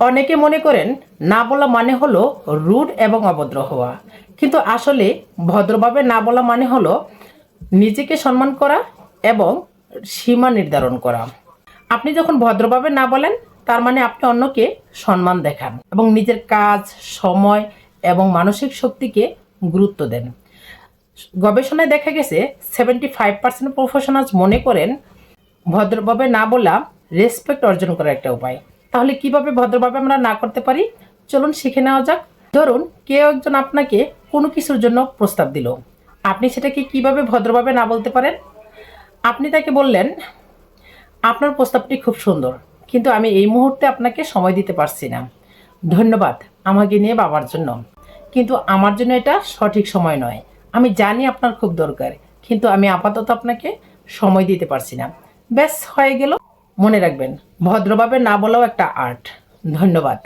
অনেকে মনে করেন না বলা মানে হলো রুড এবং অভদ্র হওয়া। কিন্তু আসলে ভদ্রভাবে না বলা মানে হলো নিজেকে সম্মান করা এবং সীমা নির্ধারণ করা। আপনি যখন ভদ্রভাবে না বলেন, তার মানে আপনি অন্যকে সম্মান দেখান এবং নিজের কাজ, সময় এবং মানসিক শক্তিকে গুরুত্ব দেন। গবেষণায় দেখা গেছে সেভেন্টি ফাইভ পার্সেন্ট প্রফেশনালস মনে করেন ভদ্রভাবে না বলা রেসপেক্ট অর্জন করার একটা উপায়। তাহলে কীভাবে ভদ্রভাবে আমরা না করতে পারি? চলুন শিখে নেওয়া যাক। ধরুন কেউ একজন আপনাকে কোনো কিছুর জন্য প্রস্তাব দিল। আপনি সেটাকে কীভাবে ভদ্রভাবে না বলতে পারেন? আপনি তাকে বললেন, আপনার প্রস্তাবটি খুব সুন্দর, কিন্তু আমি এই মুহূর্তে আপনাকে সময় দিতে পারছি না। ধন্যবাদ আমাকে নিয়ে বাবার জন্য। কিন্তু আমার জন্য এটা সঠিক সময় নয়। আমি জানি আপনার খুব দরকার, কিন্তু আমি আপাতত আপনাকে সময় দিতে পারছি না। ব্যাস, হয়ে গেল। মনে রাখবেন ভদ্রভাবে না বলাও একটা আর্ট। ধন্যবাদ।